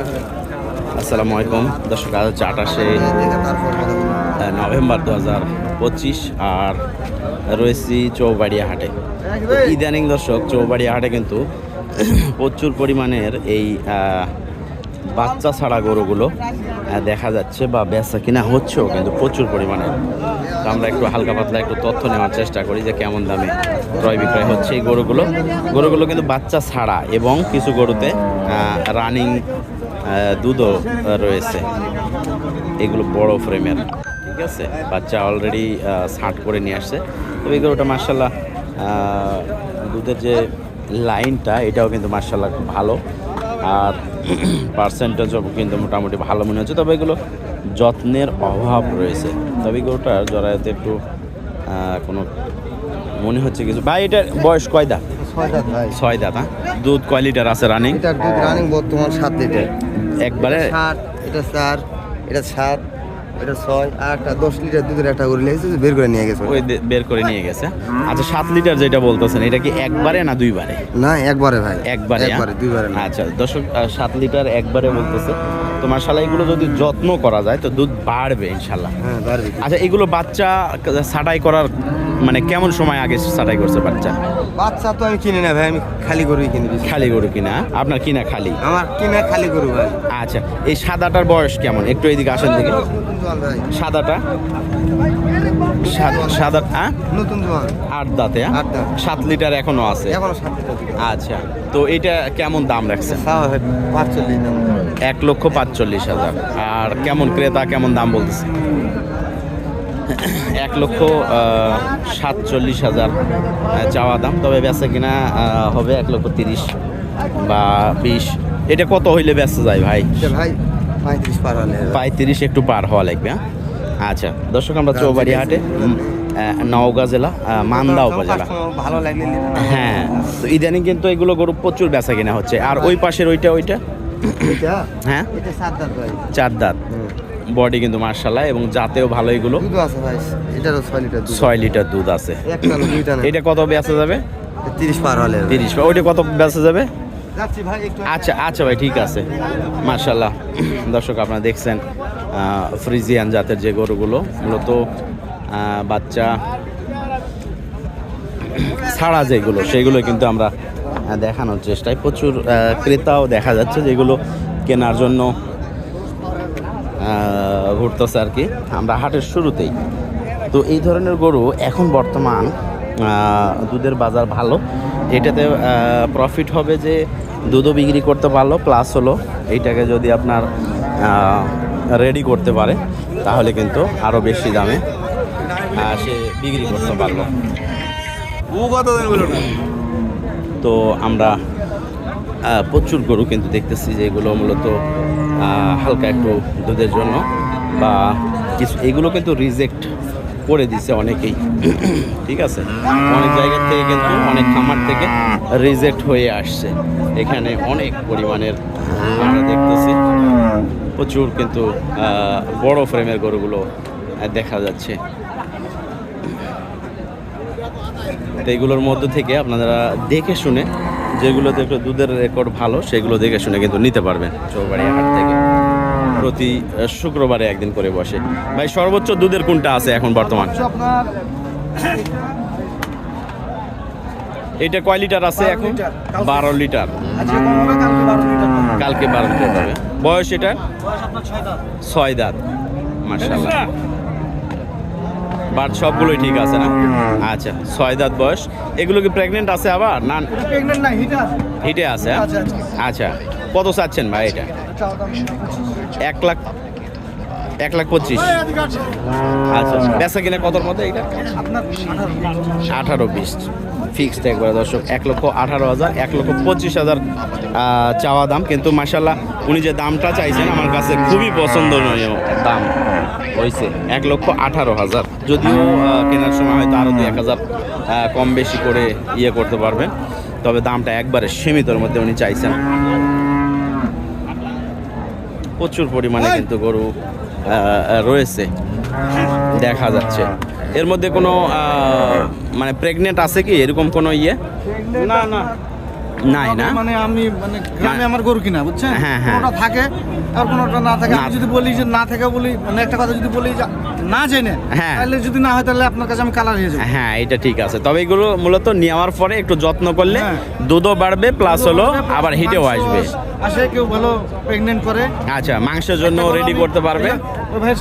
আসসালামু আলাইকুম। দর্শক, আজ হচ্ছে আঠাশে নভেম্বর দু হাজার পঁচিশ আর রয়েছি চৌবাড়িয়া হাটে। ইদানিং দর্শক, চৌবাড়িয়া হাটে কিন্তু প্রচুর পরিমাণের এই বাচ্চা ছাড়া গরুগুলো দেখা যাচ্ছে বা বেচা কিনা হচ্ছেও কিন্তু প্রচুর পরিমাণে। আমরা একটু হালকা পাতলা একটু তথ্য নেওয়ার চেষ্টা করি যে কেমন দামে ক্রয় বিক্রয় হচ্ছে এই গরুগুলো। গরুগুলো কিন্তু বাচ্চা ছাড়া এবং কিছু গরুতে রানিং দুধও রয়েছে। এগুলো বড় ফ্রেমের, ঠিক আছে? বাচ্চা অলরেডি ছাঁট করে নিয়ে আসছে। তবে এই গরুটা মার্শাল্লাহ দুধের যে লাইনটা, এটাও কিন্তু মার্শাল্লাহ খুব ভালো। আর পার্সেন্টেজও কিন্তু মোটামুটি ভালো মনে হচ্ছে। তবে এগুলো যত্নের অভাব রয়েছে। তবে গরুটার জরায়তে একটু কোনো মনে হচ্ছে কিছু? ভাই, এটার বয়স কয় দাঁত? ছয় দাঁত হ্যাঁ? দুধ কয় লিটার আছে রানিং এটার দুধ রানিং বর্তমান সাত লিটার। একবারে? সাত এটা চার এটা সাত এটা ছয় একটা দশ লিটার দুধের একটা করে লেগেছে বের করে নিয়ে গেছে ওই বের করে নিয়ে গেছে। আচ্ছা সাত লিটার যেটা বলতেছেন এটা কি একবারে না দুইবারে? না একবারে ভাই। একবারে হ্যাঁ? একবারে দুইবারে না। আচ্ছা দর্শক সাত লিটার একবারে বলতেছে। তো মার্শাল্লাহ এগুলো যদি যত্ন করা যায় তো দুধ বাড়বে ইনশাল্লাহ হ্যাঁ আচ্ছা এগুলো বাচ্চা ছাটাই করার মানে কেমন সময় আগে ছাটাই করছে বাচ্চা? বাচ্চা তো আমি কিনি না ভাই আমি খালি গরুই কিনি খালি গরু কিনা? আপনার কিনা খালি? আমার কিনা খালি গরু ভাই। আচ্ছা এই সাদাটার বয়স কেমন? একটু এইদিকে আসেন দিকে সাদাটা? সাদ- সাদা নতুন জোয়ান। আট দাঁতে। সাত লিটার এখনও আছে। এখনও সাত লিটার। আচ্ছা তো এটা কেমন দাম রাখছে? এক লক্ষ পাঁচচল্লিশ হাজার। আর কেমন ক্রেতা কেমন দাম বলতেছে? এক লক্ষ সাতচল্লিশ হাজার চাওয়া দাম। তবে বেচা কিনা হবে এক লক্ষ তিরিশ বা বিশ। এটা কত হইলে বেচা যায় ভাই? ভাই পঁয়ত্রিশ পার হলে পঁয়ত্রিশ একটু পার হওয়া লাগবে হ্যাঁ? আচ্ছা দর্শক আমরা চৌবাড়ি হাটে নওগাঁ জেলা মান্দা উপজেলা। ভালো লাগলে হ্যাঁ তো ইদানিং কিন্তু এগুলো গরু প্রচুর বেচা কিনা হচ্ছে। আর ওই পাশের ওইটা ওইটা? হ্যাঁ? চার দাঁত। বডি কিন্তু মার্শাল্লাহ এবং জাতেও ভালো এগুলো। এটারও ছয় লিটার দুধ ছয় লিটার দুধ আছে। এটা কত বেচা যাবে? তিরিশ পার হলে তিরিশ ওইটা কত বেচা যাবে? আচ্ছা আচ্ছা ভাই ঠিক আছে। মার্শাল্লাহ দর্শক আপনারা দেখছেন ফ্রিজিয়ান জাতের যে গরুগুলো মূলত বাচ্চা ছাড়া যেগুলো সেগুলো কিন্তু আমরা দেখানোর চেষ্টায়। প্রচুর ক্রেতাও দেখা যাচ্ছে যেগুলো কেনার জন্য ঘুরতেছে আর কি। আমরা হাটের শুরুতেই। তো এই ধরনের গরু এখন বর্তমান দুধের বাজার ভালো। এটাতে প্রফিট হবে যে দুধও বিক্রি করতে পারল প্লাস হলো এইটাকে যদি আপনার রেডি করতে পারে, তাহলে কিন্তু আরও বেশি দামে সে বিক্রি করতে পারল। তো আমরা প্রচুর গরু কিন্তু দেখতেছি যে এগুলো মূলত হালকা একটু দুধের জন্য বা কিছু, এগুলো কিন্তু রিজেক্ট করে দিছে অনেকেই। ঠিক আছে? অনেক জায়গা থেকে কিন্তু অনেক খামার থেকে রিজেক্ট হয়ে আসছে। এখানে অনেক পরিমাণের আমরা দেখতেছি। প্রচুর কিন্তু বড় ফ্রেমের গরুগুলো দেখা যাচ্ছে। তো এগুলোর মধ্য থেকে আপনারা দেখে শুনে যেগুলোতে একটু দুধের রেকর্ড ভালো সেগুলো দেখে শুনে কিন্তু নিতে পারবেন। চৌবাড়িয়া হাট থেকে প্রতি শুক্রবারে একদিন করে বসে। ভাই সর্বোচ্চ দুধের কোনটা আছে এখন বর্তমান? আপনার এটা কয় লিটার আছে এখন? বারো লিটার। কালকে বারো লিটার। কালকে বারো লিটার হবে। বয়স এটা ছয় দাঁত। ছয় দাঁত। মার্শাল্লাহ বাট সবগুলোই ঠিক আছে না? আচ্ছা ছয় দাঁত বয়স। এগুলো কি প্রেগনেন্ট আছে আবার? না হিটে আছে। হ্যাঁ? আচ্ছা, আচ্ছা কত চাচ্ছেন ভাই এটা? এক লাখ এক লাখ পঁচিশ। আচ্ছা বেচা কিনা কতর মধ্যে এটা আঠারো বিশ। ফিক্সড একবারে দর্শক এক লক্ষ আঠারো হাজার এক লক্ষ পঁচিশ হাজার চাওয়া দাম। কিন্তু মাসাল্লাহ উনি যে দামটা চাইছেন আমার কাছে খুবই পছন্দনীয় দাম হয়েছে এক লক্ষ আঠারো হাজার। যদিও কেনার সময় হয়তো আরও দু এক হাজার কম বেশি করে ইয়ে করতে পারবেন। তবে দামটা একবারে সীমিতর মধ্যে উনি চাইছেন। প্রচুর পরিমাণে কিন্তু গরু রয়েছে। দেখা যাচ্ছে। এর মধ্যে কোনো মানে প্রেগনেন্ট আছে কি? এরকম কোনো ইয়ে? না না। নাই না? মানে আমি মানে গ্রামে আমার গরু কিনা বুঝছেন? হ্যাঁ, হ্যাঁ। কোনোটা থাকে আর কোনোটা না থাকে। আমি যদি বলি যে না থাকে বলি মানে একটা কথা যদি বলি যে না জেনে হ্যাঁ। তাহলে যদি না হয় তাহলে আপনার কাছে আমি কালার হয়ে যাব। হ্যাঁ এটা ঠিক আছে। তবে এগুলো মূলত নেওয়ার পরে একটু যত্ন করলে হ্যাঁ। দুধও বাড়বে প্লাস হলো আবার হিটেও আসবে। আসে কেউ ভালো প্রেগনেন্ট করে। আচ্ছা মাংসের জন্য রেডি করতে পারবে। ও ভাই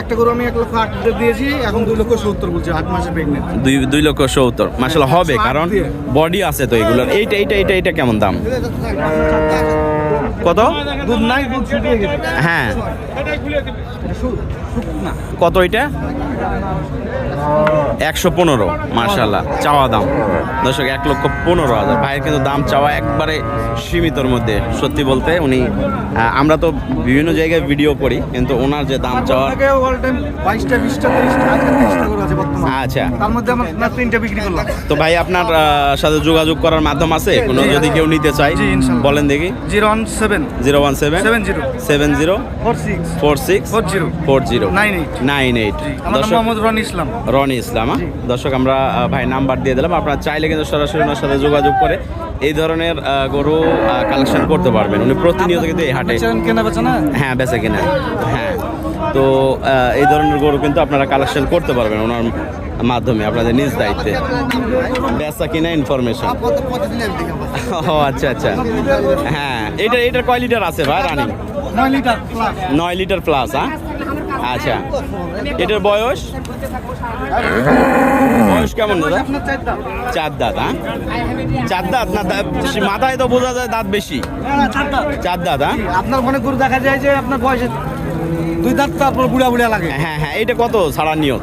একটা গরু আমি এক লক্ষ আট দিয়েছি এখন দুই লক্ষ সত্তর বলছি আট মাসে প্রেগনেন্ট দুই দুই লক্ষ সত্তর। মাসাল হবে কারণ বডি আছে তো এগুলোর। এইটা এইটা এইটা এইটা কেমন দাম? কত? দুধ নাই দুধ শুকিয়ে গেছে। হ্যাঁ। কত এটা? একশো পনেরো মার্শাল্লাহ চাওয়া দাম। দর্শক এক লক্ষ পনেরো হাজার। ভাইয়ের কিন্তু দাম চাওয়া একবারে সীমিতর মধ্যে সত্যি বলতে উনি আমরা তো বিভিন্ন জায়গায় ভিডিও করি কিন্তু ওনার যে দাম চাওয়া আচ্ছা। তো ভাই আপনার সাথে যোগাযোগ করার মাধ্যম আছে? কোনো যদি কেউ নিতে চায় বলেন দেখি। Zero one seven. Zero one seven? Seven zero. Seven zero? Four six. Four six? Four zero. Four zero. Nine eight. Nine eight. Mohammad Ron Islam. Roni Islam হ্যাঁ? দর্শক আমরা ভাই নাম্বার দিয়ে দিলাম। আপনারা চাইলে কিন্তু সরাসরি ওনার সাথে যোগাযোগ করে এই ধরনের গরু কালেকশন করতে পারবেন। উনি প্রতিনিয়ত কিন্তু এই হাটে বেচারেন কেনা বেচা না হ্যাঁ বেচে কিনা। হ্যাঁ। তো এই ধরনের গরু কিন্তু আপনারা কালেকশন করতে পারবেন ওনার মাধ্যমে আপনাদের নিজ দায়িত্বে। বেচা কিনা ইনফরমেশন ও আচ্ছা আচ্ছা। হ্যাঁ এটা এটার কয় লিটার আছে ভাই রানিং? নয় লিটার প্লাস নয় লিটার প্লাস হ্যাঁ? আচ্ছা। এটার বয়স? বয়স কেমন দাদা? চার দাঁত হ্যাঁ চার দাঁত না মাথায় তো বোঝা যায় দাঁত বেশি। চার দাঁত হ্যাঁ আপনার অনেক গরু দেখা যায় যে আপনার বয়সে দুই দাঁত তারপর বুড়া বুড়া লাগে। হ্যাঁ হ্যাঁ এটা কত ছাড়ার নিয়ত?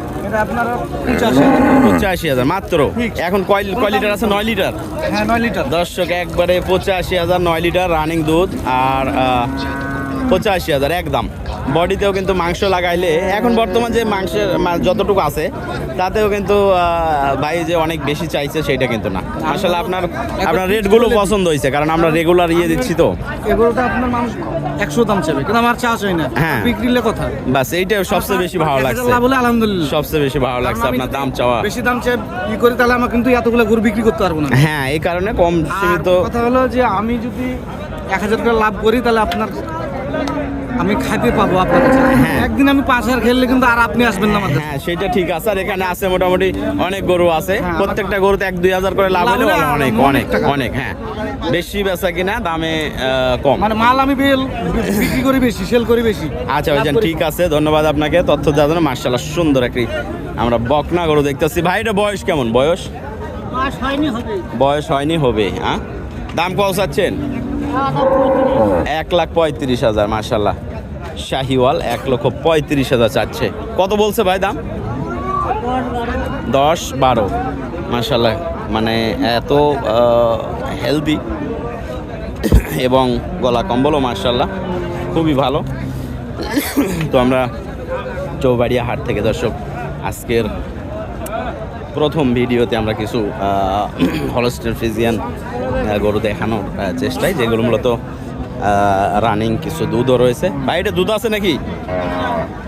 পঁচাশি। হাজার মাত্র? এখন কয় কয় লিটার আছে? নয় লিটার? হ্যাঁ নয় লিটার। দর্শক একবারে পঁচাশি হাজার নয় লিটার রানিং দুধ আর পঁচাশি হাজার একদম। বডিতেও কিন্তু মাংস লাগাইলে এখন বর্তমান যে মাংসের যতটুকু আছে তাতেও কিন্তু ভাই যে অনেক বেশি চাইছে সেটা কিন্তু না। আসলে আপনার আপনার রেটগুলো পছন্দ হয়েছে কারণ আমরা রেগুলার ইয়ে দিচ্ছি তো। এগুলোটা আপনার মানুষ একশো দাম চাইবে কিন্তু আমার চা চাই না। হ্যাঁ। বিক্রিলে কথা। বাস এইটা সবচেয়ে বেশি ভালো লাগছে। হলে আলহামদুলিল্লাহ। সবচেয়ে বেশি ভালো লাগছে আপনার দাম চাওয়া। বেশি দাম চাই ই করি তাহলে আমার কিন্তু এতগুলো গরু বিক্রি করতে পারব না। হ্যাঁ এই কারণে কম সীমিত কথা হলো যে আমি যদি এক হাজার টাকা লাভ করি তাহলে আপনার আমি খাইতে পাবো আপনার কাছে। হ্যাঁ। একদিন আমি পাঁচ হাজার খেললে কিন্তু আর আপনি আসবেন না কাছে। হ্যাঁ সেটা ঠিক আছে আর এখানে আছে মোটামুটি অনেক গরু আছে। হ্যাঁ, প্রত্যেকটা গরুতে এক দুই হাজার করে লাভ হলে অনেক অনেক অনেক হ্যাঁ। বেশি বেচা কিনা দামে কম। মানে মাল আমি বেল বিক্রি করি বেশি সেল করি বেশি। আচ্ছা ভাইজান ঠিক আছে ধন্যবাদ আপনাকে। তথ্য দেওয়ার জন্য মার্শাল্লাহ সুন্দর একটি আমরা বকনা গরু দেখতেছি। ভাই এটা বয়স কেমন? বয়স? মাস হয়নি হবে। বয়স হয়নি হবে হ্যাঁ? দাম কত চাচ্ছেন? এক লাখ পঁয়ত্রিশ হাজার মার্শাল্লাহ শাহিওয়াল এক লক্ষ পঁয়ত্রিশ হাজার চাচ্ছে। কত বলছে ভাই দাম? দশ বারো। মার্শাল্লাহ মানে এত হেলদি এবং গলা কম্বলও মার্শাল্লাহ খুবই ভালো। তো আমরা চৌবাড়িয়া হাট থেকে দর্শক, আজকের প্রথম ভিডিওতে আমরা কিছু হলস্টের ফিজিয়ান গরু দেখানোর চেষ্টায়, যেগুলো মূলত রানিং কিছু দুধও রয়েছে। ভাই, এটা দুধ আছে নাকি?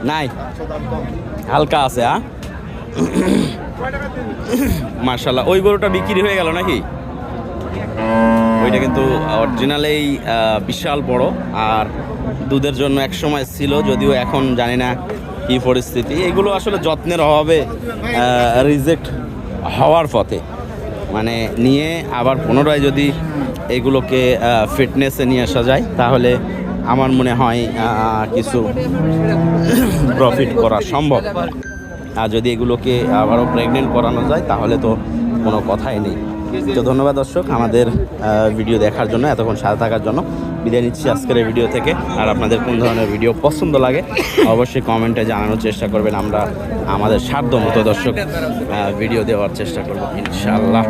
নাই? হালকা আছে হ্যাঁ মার্শাল্লাহ ওই গরুটা বিক্রি হয়ে গেল নাকি? ওইটা কিন্তু অরিজিনালেই বিশাল বড়, আর দুধের জন্য এক সময় ছিল, যদিও এখন জানি না কি পরিস্থিতি, এগুলো আসলে যত্নের অভাবে রিজেক্ট হওয়ার পথে। মানে নিয়ে আবার পুনরায় যদি এগুলোকে ফিটনেসে নিয়ে আসা যায়, তাহলে আমার মনে হয় কিছু প্রফিট করা সম্ভব। আর যদি এগুলোকে আবারও প্রেগনেন্ট করানো যায়, তাহলে তো কোনো কথাই নেই। তো ধন্যবাদ দর্শক, আমাদের ভিডিও দেখার জন্য, এতক্ষণ সাথে থাকার জন্য। বিদায় নিচ্ছি আজকের এই ভিডিও থেকে। আর আপনাদের কোন ধরনের ভিডিও পছন্দ লাগে, অবশ্যই কমেন্টে জানানোর চেষ্টা করবেন। আমরা আমাদের সাধ্য মতো দর্শক ভিডিও দেওয়ার চেষ্টা করব, ইনশাআল্লাহ।